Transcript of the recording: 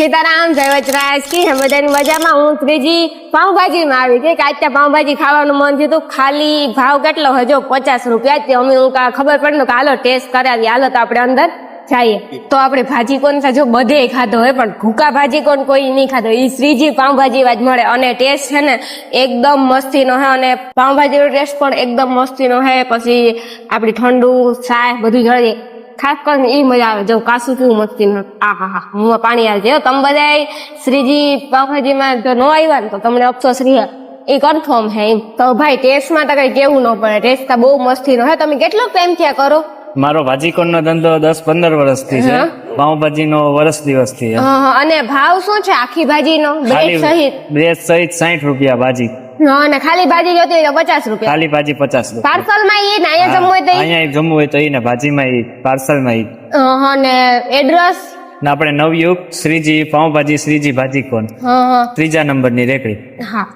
સીતારામ, જય વચરાજ કી બધાની મજામાં? હું ત્રીજી પાઉંભાજીમાં આવી કે ત્યાં પાઉંભાજી ખાવાનું મન થયું હતું ખાલી ભાવ કેટલો હજો? પચાસ રૂપિયા તે અમે હું ખબર પડી ને કે હાલો ટેસ્ટ કરાવી. હાલો તો આપણે અંદર જઈએ. તો આપણે ભાજી કોણ જો બધે ખાધો હોય, પણ ભૂકા ભાજી કોણ કોઈ નહીં ખાધો. એ શ્રીજી પાઉંભાજી જ મળે. અને ટેસ્ટ છે ને, એકદમ મસ્તીનો હે. અને પાઉંભાજીનો ટેસ્ટ પણ એકદમ મસ્તીનો હે. પછી આપણી ઠંડુ ચાય બધું જળે ખાસ કરીને એ મજા આવે. જો કાસુ કેવું મસ્તી આ હા હા હું પાણી આવે છે તમે બધા શ્રીજી પાવભાજીમાં જો ન આવ્યા ને તો તમને અફસોસ રહ્યા એ કન્ફર્મ હે એમ. તો ભાઈ ટેસ્ટમાં તો કઈ કેવું ન પડે. ટેસ્ટ તો બહુ મસ્તીનો હે તમે કેટલો પ્રેમ થયા કરો? મારો ભાજીકોણ નો ધંધો દસ પંદર વર્ષથી છે. હા. પાઉંભાજી નો વર્ષ દિવસથી અને ભાવ શું છે આખી ભાજીનો? બ્રેડ સહિત? બ્રેડ સહિત સાઠ રૂપિયા ભાજી. અને ખાલી ભાજી જોતી હોય તો પચાસ રૂપિયા. ખાલી ભાજી પચાસ રૂપિયા. પાર્સલમાં ઈ ને અહીંયા જમવું હોય તો ઈ? અહીંયા જમવું હોય તો ઈ ને ભાજીમાં ઈ પાર્સલમાં ઈ. હા, અને એડ્રેસ? ને આપણે નવયુગ શ્રીજી પાઉંભાજી શ્રીજી ભાજી કોણ? ત્રીજા નંબર ત્રીજા નંબરની રેકડી. હા.